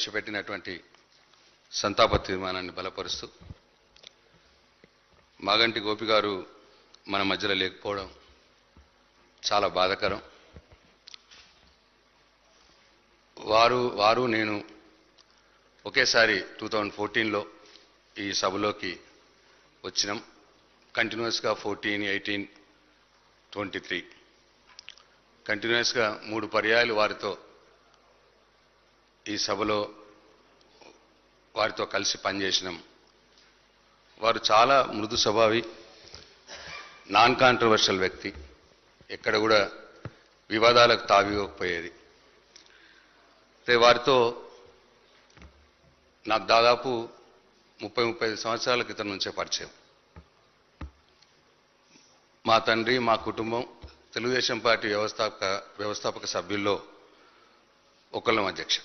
ప్రవేశపెట్టినటువంటి సంతాప తీర్మానాన్ని బలపరుస్తూ మాగంటి గోపి గారు మన మధ్యలో లేకపోవడం చాలా బాధాకరం. వారు వారు నేను ఒకేసారి టూ థౌజండ్ ఫోర్టీన్లో ఈ సభలోకి వచ్చినాం. కంటిన్యూస్గా ఫోర్టీన్ ఎయిటీన్ ట్వంటీ త్రీ కంటిన్యూస్గా మూడు పర్యాయాలు వారితో ఈ సభలో వారితో కలిసి పనిచేసినాం. వారు చాలా మృదు స్వభావి నాన్ కాంట్రవర్షియల్ వ్యక్తి. ఎక్కడ కూడా వివాదాలకు తావివ్వకపోయేది. అయితే వారితో నాకు దాదాపు ముప్పై ముప్పై ఐదు సంవత్సరాల క్రితం నుంచే పరిచయం. మా తండ్రి మా కుటుంబం తెలుగుదేశం పార్టీ వ్యవస్థాపక వ్యవస్థాపక సభ్యుల్లో ఒకళ్ళం అధ్యక్ష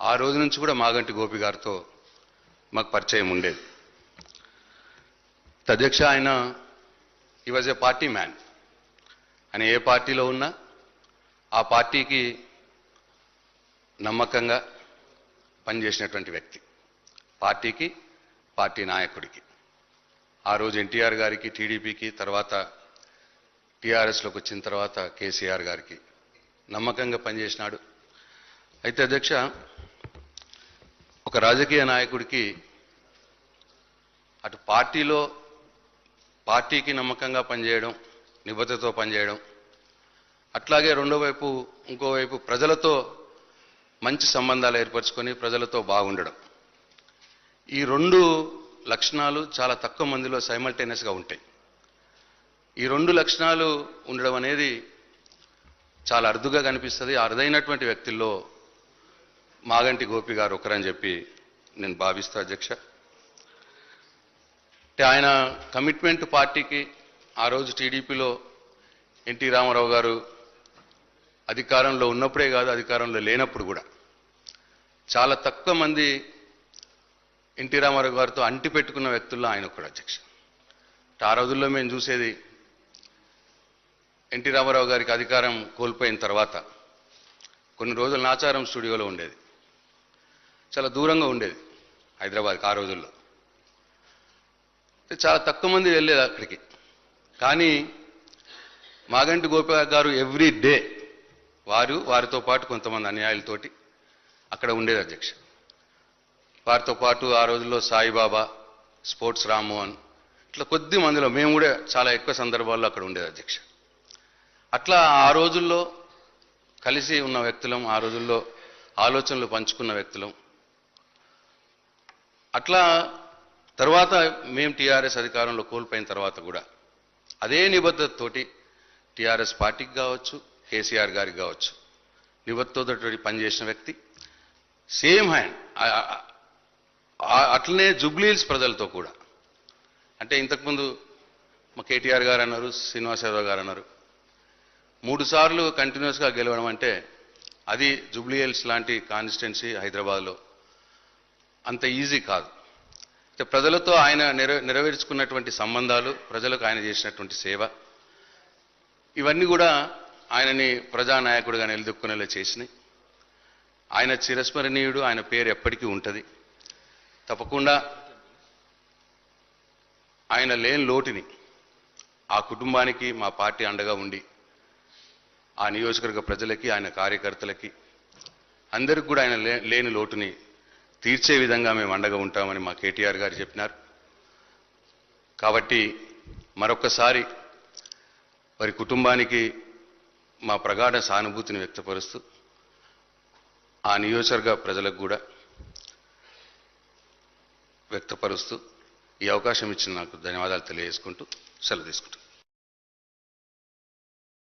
ఆ రోజు నుంచి కూడా మాగంటి గోపి గారితో మాకు పరిచయం ఉండేది. అధ్యక్ష ఆయన ఈ వాజ్ ఏ పార్టీ మ్యాన్ ఆయన ఏ పార్టీలో ఉన్నా ఆ పార్టీకి నమ్మకంగా పనిచేసినటువంటి వ్యక్తి. పార్టీకి పార్టీ నాయకుడికి. ఆ రోజు ఎన్టీఆర్ గారికి టీడీపీకి తర్వాత టీఆర్ఎస్లోకి వచ్చిన తర్వాత కేసీఆర్ గారికి నమ్మకంగా పనిచేసినాడు. అయితే అధ్యక్ష ఒక రాజకీయ నాయకుడికి అటు పార్టీలో పార్టీకి నమ్మకంగా పనిచేయడం నిబద్ధతతో పనిచేయడం అట్లాగే రెండో వైపు ఇంకోవైపు ప్రజలతో మంచి సంబంధాలు ఏర్పరచుకొని ప్రజలతో బాగుండడం. ఈ రెండు లక్షణాలు చాలా తక్కువ మందిలో సైమల్టేనియస్గా ఉంటాయి. ఈ రెండు లక్షణాలు ఉండడం అనేది చాలా అరుదుగా కనిపిస్తుంది అరుదైనటువంటి వ్యక్తుల్లో మాగంటి గోపి గారు ఒకరని చెప్పి నేను భావిస్తా అధ్యక్ష. అంటే ఆయన కమిట్మెంట్ పార్టీకి ఆ రోజు టీడీపీలో ఎన్టీ రామారావు గారు అధికారంలో ఉన్నప్పుడే కాదు అధికారంలో లేనప్పుడు కూడా చాలా తక్కువ మంది ఎన్టీ రామారావు గారితో అంటి పెట్టుకున్న వ్యక్తుల్లో ఆయన ఒకడు అధ్యక్ష. ఆ రోజుల్లో మేము చూసేది ఎన్టీ రామారావు గారికి అధికారం కోల్పోయిన తర్వాత కొన్ని రోజులు నాచారం స్టూడియోలో ఉండేది. చాలా దూరంగా ఉండేది హైదరాబాద్కి ఆ రోజుల్లో. చాలా తక్కువ మంది వెళ్ళేది అక్కడికి. కానీ మాగంటి గోపిక గారు ఎవ్రీ డే వారు వారితో పాటు కొంతమంది అన్యాయులతోటి అక్కడ ఉండేది అధ్యక్ష. వారితో పాటు ఆ రోజుల్లో సాయిబాబా స్పోర్ట్స్ రామ్మోహన్ ఇట్లా కొద్ది మందిలో మేము కూడా చాలా ఎక్కువ సందర్భాల్లో అక్కడ ఉండేది అధ్యక్ష. అట్లా ఆ రోజుల్లో కలిసి ఉన్న వ్యక్తులం ఆ రోజుల్లో ఆలోచనలు పంచుకున్న వ్యక్తులం అట్లా తర్వాత మేము టీఆర్ఎస్ అధికారంలో కోల్పోయిన తర్వాత కూడా అదే నిబద్ధతతోటి టీఆర్ఎస్ పార్టీకి కావచ్చు కేసీఆర్ గారికి కావచ్చు నిబద్ధతతో పనిచేసిన వ్యక్తి సేమ్ హ్యాండ్ అట్లనే జుబ్లీల్స్ ప్రజలతో కూడా. అంటే ఇంతకుముందు మా కేటీఆర్ గారు అన్నారు శ్రీనివాసరావు గారు అన్నారు మూడు సార్లు కంటిన్యూస్గా గెలవడం అంటే అది జుబ్లీహిల్స్ లాంటి కాన్స్టిట్యున్సీ హైదరాబాద్లో అంత ఈజీ కాదు. అంటే ప్రజలతో ఆయన నెర నెరవేర్చుకున్నటువంటి సంబంధాలు ప్రజలకు ఆయన చేసినటువంటి సేవ ఇవన్నీ కూడా ఆయనని ప్రజానాయకుడిగా నిలదొక్కునేలా చేసినాయి. ఆయన చిరస్మరణీయుడు ఆయన పేరు ఎప్పటికీ ఉంటుంది. తప్పకుండా ఆయన లేని లోటుని ఆ కుటుంబానికి మా పార్టీ అండగా ఉండి ఆ నియోజకవర్గ ప్రజలకి ఆయన కార్యకర్తలకి అందరికి కూడా ఆయన లేని లోటుని తీర్చే విధంగా మేము అండగా ఉంటామని మా కేటీఆర్ గారు చెప్పినారు. కాబట్టి మరొకసారి వారి కుటుంబానికి మా ప్రగాఢ సానుభూతిని వ్యక్తపరుస్తూ ఆ నియోజకవర్గ ప్రజలకు కూడా వ్యక్తపరుస్తూ ఈ అవకాశం ఇచ్చిన నాకు ధన్యవాదాలు తెలియజేసుకుంటూ సెలవు తీసుకుంటాను